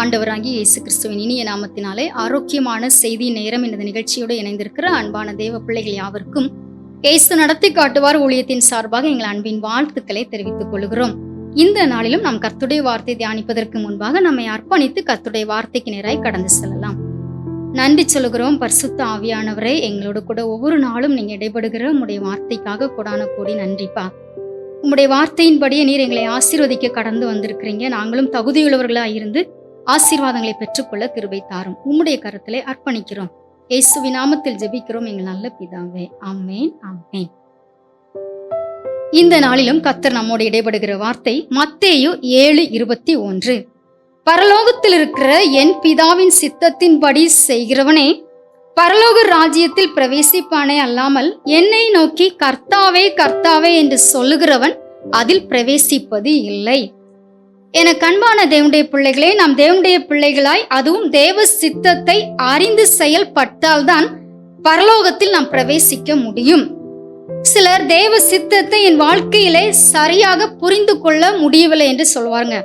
ஆண்டவராகிய இயேசு கிறிஸ்துவின் இனிய நாமத்தினாலே ஆரோக்கியமான செய்தி நேரம் இந்த நிகழ்ச்சியோடு இணைந்திருக்கிற அன்பான தேவ பிள்ளைகள் யாவருக்கும் இயேசு நடத்தி காட்டுவார் ஊழியத்தின் சார்பாக எங்கள் அன்பின் வாழ்த்துக்களை தெரிவித்துக் கொள்கிறோம். இந்த நாளிலும் நாம் கர்த்துடைய வார்த்தை தியானிப்பதற்கு முன்பாக நம்மை அர்ப்பணித்து கர்த்துடைய வார்த்தைக்கு நேராய் கடந்து செல்லலாம். நன்றி சொல்லுகிறோம் பரிசுத்த ஆவியானவரே எங்களோடு கூட ஒவ்வொரு நாளும் நீங்க இடைபடுகிற உங்களுடைய வார்த்தைக்காக கொடான கோடி நன்றிப்பா. உங்களுடைய வார்த்தையின்படியே நீர் எங்களை ஆசீர்வதிக்க கடந்து வந்திருக்கிறீங்க. நாங்களும் தகுதியுள்ளவர்களாக இருந்து ஆசீர்வாதங்களை பெற்றுக்கொள்ள கிருபை தாரும். உம்முடைய கருத்திலே அர்ப்பணிக்கிறோம். இயேசுவி நாமத்தில் ஜெபிக்கிறோம் எங்கள் நல்ல பிதாவே. ஆமேன் ஆமேன். இந்த நாளிலும் கத்தர் நம்மோடு இடைபடுகிற வார்த்தை மத்தேயு ஏழு இருபத்தி ஒன்று. பரலோகத்தில் இருக்கிற என் பிதாவின் சித்தத்தின்படி செய்கிறவனே பரலோக ராஜ்யத்தில் பிரவேசிப்பானே அல்லாமல் என்னை நோக்கி கர்த்தாவே கர்த்தாவே என்று சொல்லுகிறவன் அதில் பிரவேசிப்பது இல்லை. என கண்பான தேவனுடைய பிள்ளைகளே நாம் தேவனுடைய பிள்ளைகளாய் அதுவும் தேவ சித்தத்தை அறிந்து செயல்பட்டால்தான் பரலோகத்தில் நாம் பிரவேசிக்க முடியும். சிலர் தேவ சித்தத்தை என் வாழ்க்கையிலே சரியாக புரிந்து கொள்ள முடியவில்லை என்று சொல்வாருங்க.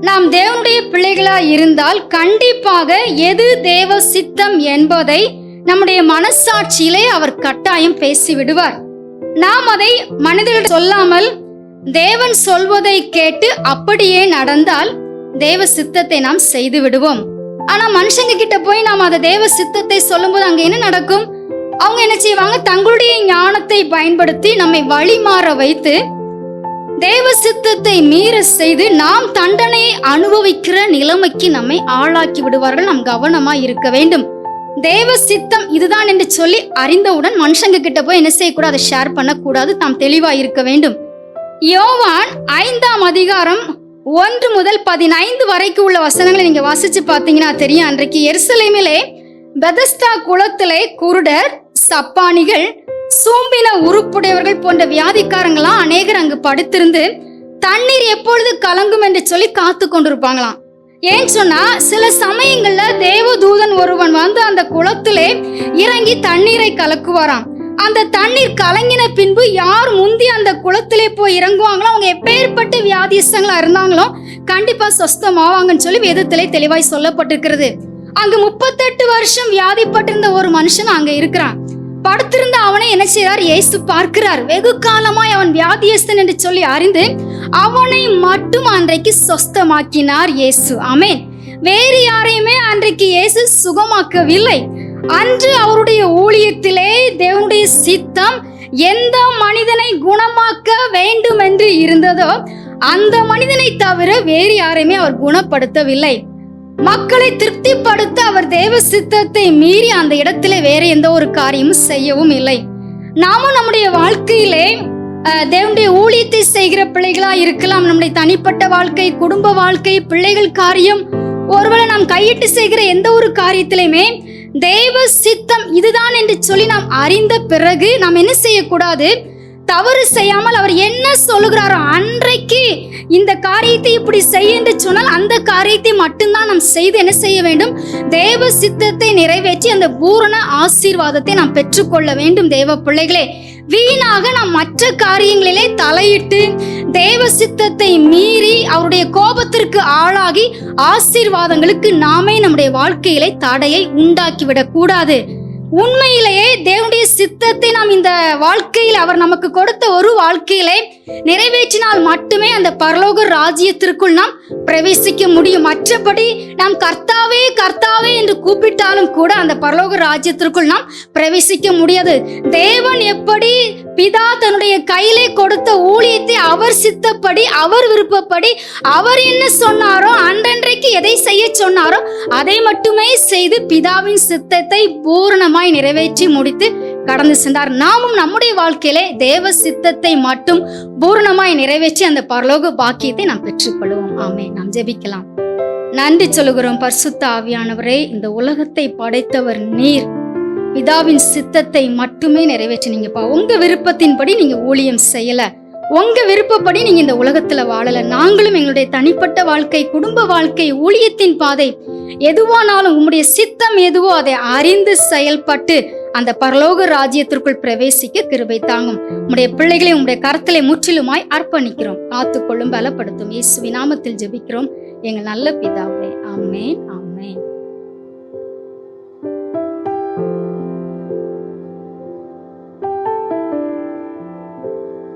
நாம் தேவனுடைய பிள்ளைகளா இருந்தால் கண்டிப்பாக எது தேவ சித்தம் என்பதை நம்முடைய மனசாட்சியிலே அவர் கட்டாயம் பேசி விடுவார் நாம் அதை மனிதர்கள் சொல்லாமல் தேவன் சொல்வதை கேட்டு அப்படியே நடந்தால் தேவ சித்தத்தை நாம் செய்து விடுவோம். ஆனா மனுஷங்க கிட்ட போய் நாம் அந்த தேவ சித்தத்தை சொல்லும்போது அங்க என்ன நடக்கும்? அவங்க என்ன செய்வாங்க? தங்களுடைய ஞானத்தை பயன்படுத்தி நம்மை வழிமாற வைத்து தேவ சித்தத்தை மீற செய்து நாம் தண்டனையை அனுபவிக்கிற நிலைமைக்கு நம்மை ஆளாக்கி விடுவார்கள். நாம் கவனமா இருக்க வேண்டும். தேவ சித்தம் இதுதான் என்று சொல்லி அறிந்தவுடன் மனுஷங்க கிட்ட போய் என்ன செய்யக்கூடாது? ஷேர் பண்ணக்கூடாது. தாம் தெளிவா இருக்க வேண்டும். யோவான் ஐந்தாம் அதிகாரம் ஒன்று முதல் பதினைந்து வரைக்கும் உள்ள வசனங்களை நீங்க வாசிச்சு பாத்தீங்கன்னா தெரியும். அன்றைக்கு எருசலேமிலே பெதஸ்தா குளத்திலே குருடர் சப்பானிகள் சூம்பின உருப்புடையவர்கள் போன்ற வியாதிக்காரங்களாம் அநேகர் அங்கு படுத்திருந்து தண்ணீர் எப்பொழுது கலங்கும் என்று சொல்லி காத்து கொண்டிருப்பாங்களாம். ஏன் சொன்னா சில சமயங்கள்ல தேவதூதன் ஒருவன் வந்து அந்த குளத்திலே இறங்கி தண்ணீரை கலக்குவாராம். அந்த தண்ணீர் கலங்கின பின்பு யார் முந்தி அந்த குளத்திலே போய் இறங்குவாங்களோ அவங்க எப்பேற்பட்ட வியாதிசங்களா இருந்தாங்களோ கண்டிப்பா சொஸ்தமாவாங்கன்னு சொல்லி வேதத்திலே தெளிவாய் சொல்லப்பட்டிருக்கிறது. அங்க முப்பத்தெட்டு வருஷம் வியாதிப்பட்டிருந்த ஒரு மனுஷன் அங்க இருக்கிறான். படுத்திருந்த அவனை என்ன செய்யறார் இயேசு பார்க்கிறார். வெகு காலமாய் அவன் வியாதியஸ்தன் என்று சொல்லி அறிந்து அவனை மட்டும் அன்றைக்கு சொஸ்தமாக்கினார் இயேசு. அமேன் வேறு யாரையுமே அன்றைக்கு இயேசு சுகமாக்கவில்லை. அன்று அவருடைய ஊழியத்திலே தேவனுடைய சித்தம் எந்த மனிதனை குணமாக்க வேண்டும் என்று இருந்ததோ அந்த மனிதனை தவிர வேறு யாரையுமே அவர் குணப்படுத்தவில்லை. மக்களை திருப்திப்படுத்த அவர் தேவ சித்தத்தை மீறி அந்த இடத்துல வேற எந்த ஒரு காரியமும் செய்யவும் இல்லை. நாமும் நம்முடைய வாழ்க்கையிலே தேவனுடைய ஊழியத்தை செய்கிற பிள்ளைகளா இருக்கலாம். நம்முடைய தனிப்பட்ட வாழ்க்கை குடும்ப வாழ்க்கை பிள்ளைகள் காரியம் ஒருவேளை நாம் கையிட்டு செய்கிற எந்த ஒரு காரியத்திலையுமே தேவ சித்தம் இதுதான் என்று சொல்லி நாம் அறிந்த பிறகு நாம் என்ன செய்யக்கூடாது? தவறு செய்யாமல் அவர் என்ன சொல்லுகிறாரோ அன்றைக்கு இந்த காரியத்தை இப்படி செய்ய என்று சொன்னால் அந்த காரியத்தை மட்டும்தான் நாம் செய்து என்ன செய்ய வேண்டும்? தேவ சித்தத்தை நிறைவேற்றி அந்த பூரண ஆசீர்வாதத்தை நாம் பெற்றுக்கொள்ள வேண்டும் தேவ பிள்ளைகளே. வீணாக நாம் மற்ற காரியங்களிலே தலையிட்டு தேவ சித்தத்தை மீறி அவருடைய கோபத்தை ஆசீர்வாதங்களுக்கு நாமே நம்முடைய வாழ்க்கையிலே தடையை உண்டாக்கிவிடக் கூடாது. உண்மையிலேயே தேவனுடைய சித்தத்தை நாம் இந்த வாழ்க்கையில் அவர் நமக்கு கொடுத்த ஒரு வாழ்க்கையிலே நிறைவேற்றினால் மட்டுமே அந்த பரலோக ராஜ்யத்திற்குள் நாம் பிரவேசிக்க முடியும். மற்றபடி நாம் கர்த்தாவே கர்த்தாவே என்று கூப்பிட்டாலும் கூட அந்த பரலோக ராஜ்யத்திற்குள் நாம் பிரவேசிக்க முடியாது. தேவன் எப்படி பிதா தன்னுடைய கையிலே கொடுத்த ஊழியத்தை அவர் சித்தப்படி அவர் விருப்பப்படி அவர் என்ன சொன்னாரோ அன்றன்றைக்கு எதை செய்ய சொன்னாரோ அதை மட்டுமே செய்து பிதாவின் சித்தத்தை பூரணமாய் நிறைவேற்றி முடித்து கடந்து சென்றார். நாமும் நம்முடைய வாழ்க்கையிலே தேவ சித்தத்தை மட்டும் பூர்ணமாய் நிறைவேற்றி அந்த பரலோக பாக்கியத்தை நாம் பெற்றுக்கொள்வோம். ஆமே நாம் ஜெபிக்கலாம். நன்றி சொல்லுகிறோம் பரிசுத்த ஆவியானவரே. இந்த உலகத்தை படைத்தவர் நீர். பிதாவின் சித்தத்தை மட்டுமே நிறைவேற்றினீங்கப்பா உங்க விருப்பத்தின்படி நீங்க ஊழியம் செய்யல. உங்க விருப்பப்படி நீங்க இந்த உலகத்துல வாழல. நாங்களும் எங்களுடைய தனிப்பட்ட வாழ்க்கை குடும்ப வாழ்க்கை ஊழியத்தின் பாதை எதுவானாலும் உங்களுடைய சித்தம் எதுவோ அதை அறிந்து செயல்பட்டு அந்த பரலோக ராஜ்யத்திற்குள் பிரவேசிக்க கிருபை தாங்கும். உடைய பிள்ளைகளை உங்களுடைய கரத்திலே முற்றிலுமாய் அர்ப்பணிக்கிறோம். காத்துக்கொள்ளும் பலப்படுத்தும். இயேசுவின் நாமத்தில் ஜெபிக்கிறோம். எங்கள் நல்ல பிதாவே. ஆமே ஆமே